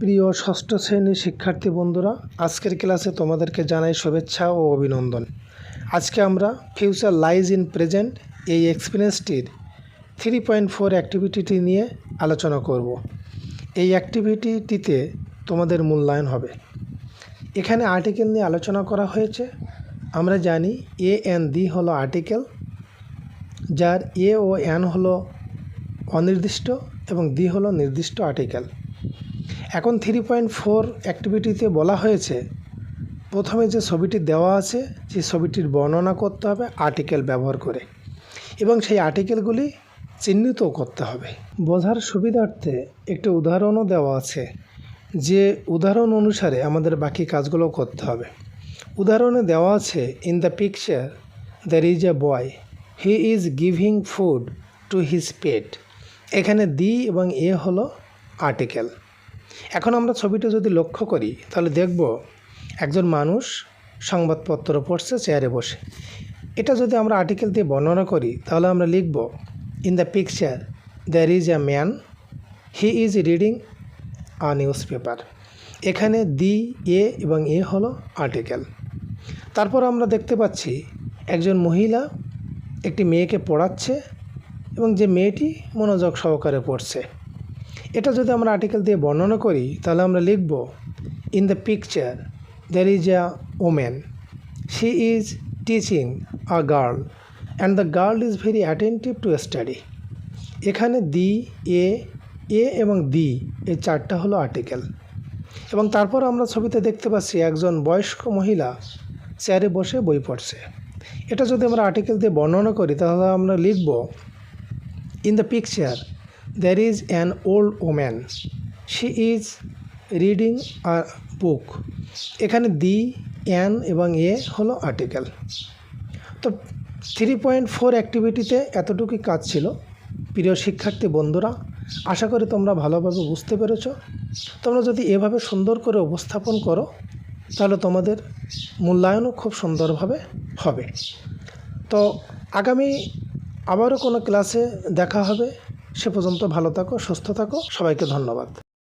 প্রিয় ষষ্ঠ শ্রেণির শিক্ষার্থী বন্ধুরা, আজকের ক্লাসে তোমাদেরকে জানাই শুভেচ্ছা ও অভিনন্দন। আজকে আমরা ফিউচার লাইজ ইন প্রেজেন্ট এই এক্সপিরিয়েন্সটির থ্রি পয়েন্ট ফোর অ্যাক্টিভিটিটি নিয়ে আলোচনা করব। এই অ্যাক্টিভিটিটিতে তোমাদের মূল্যায়ন হবে। এখানে আর্টিকেল নিয়ে আলোচনা করা হয়েছে। আমরা জানি এ এন দি হলো আর্টিকেল যার এ ও এন হলো অনির্দিষ্ট এবং দি হলো নির্দিষ্ট আর্টিকেল এখন থ্রি পয়েন্ট ফোর অ্যাক্টিভিটিতে বলা হয়েছে, প্রথমে যে ছবিটি দেওয়া আছে, সেই ছবিটির বর্ণনা করতে হবে আর্টিকেল ব্যবহার করে এবং সেই আর্টিকেলগুলি চিহ্নিত করতে হবে। বোঝার সুবিধার্থে একটি উদাহরণও দেওয়া আছে, যে উদাহরণ অনুসারে আমাদের বাকি কাজগুলো করতে হবে। উদাহরণে দেওয়া আছে in the picture there is a boy he is giving food to his pet এখানে দি এবং এ হলো আর্টিকেল। এখন আমরা ছবিটা যদি লক্ষ্য করি, তাহলে দেখব একজন মানুষ সংবাদপত্র পড়ছে, চেয়ারে বসে। এটা যদি আমরা আর্টিকেল দিয়ে বর্ণনা করি, তাহলে আমরা লিখব in the picture there is a man he is reading a newspaper এখানে দি, এ এবং এ হলো আর্টিকেল তারপর আমরা দেখতে পাচ্ছি, একজন মহিলা একটি মেয়েকে পড়াচ্ছে এবং যে মেয়েটি মনোযোগ সহকারে পড়ছে। এটা যদি আমরা আর্টিকেল দিয়ে বর্ণনা করি, তাহলে আমরা লিখব in the picture there is a woman she is teaching a girl and the girl is very attentive to study এখানে দি, এ এ এবং দি, এই চারটা হলো আর্টিকেল এবং তারপর আমরা ছবিতে দেখতে পাচ্ছি একজন বয়স্ক মহিলা চেয়ারে বসে বই পড়ছে। এটা যদি আমরা আর্টিকেল দিয়ে বর্ণনা করি, তাহলে আমরা লিখব in the picture there is an old woman she is reading a book এখানে দি অ্যান এবং এ হলো আর্টিকেল তো থ্রি পয়েন্ট ফোর অ্যাক্টিভিটিতে এতটুকুই কাজ ছিল। প্রিয় শিক্ষার্থী বন্ধুরা, আশা করি তোমরা ভালোভাবে বুঝতে পেরেছ। তোমরা যদি এভাবে সুন্দর করে উপস্থাপন করো, তাহলে তোমাদের মূল্যায়নও খুব সুন্দরভাবে হবে। তো আগামী আবারও কোনো ক্লাসে দেখা হবে। সে পর্যন্ত ভালো থাকো সুস্থ থাকো। সবাইকে ধন্যবাদ।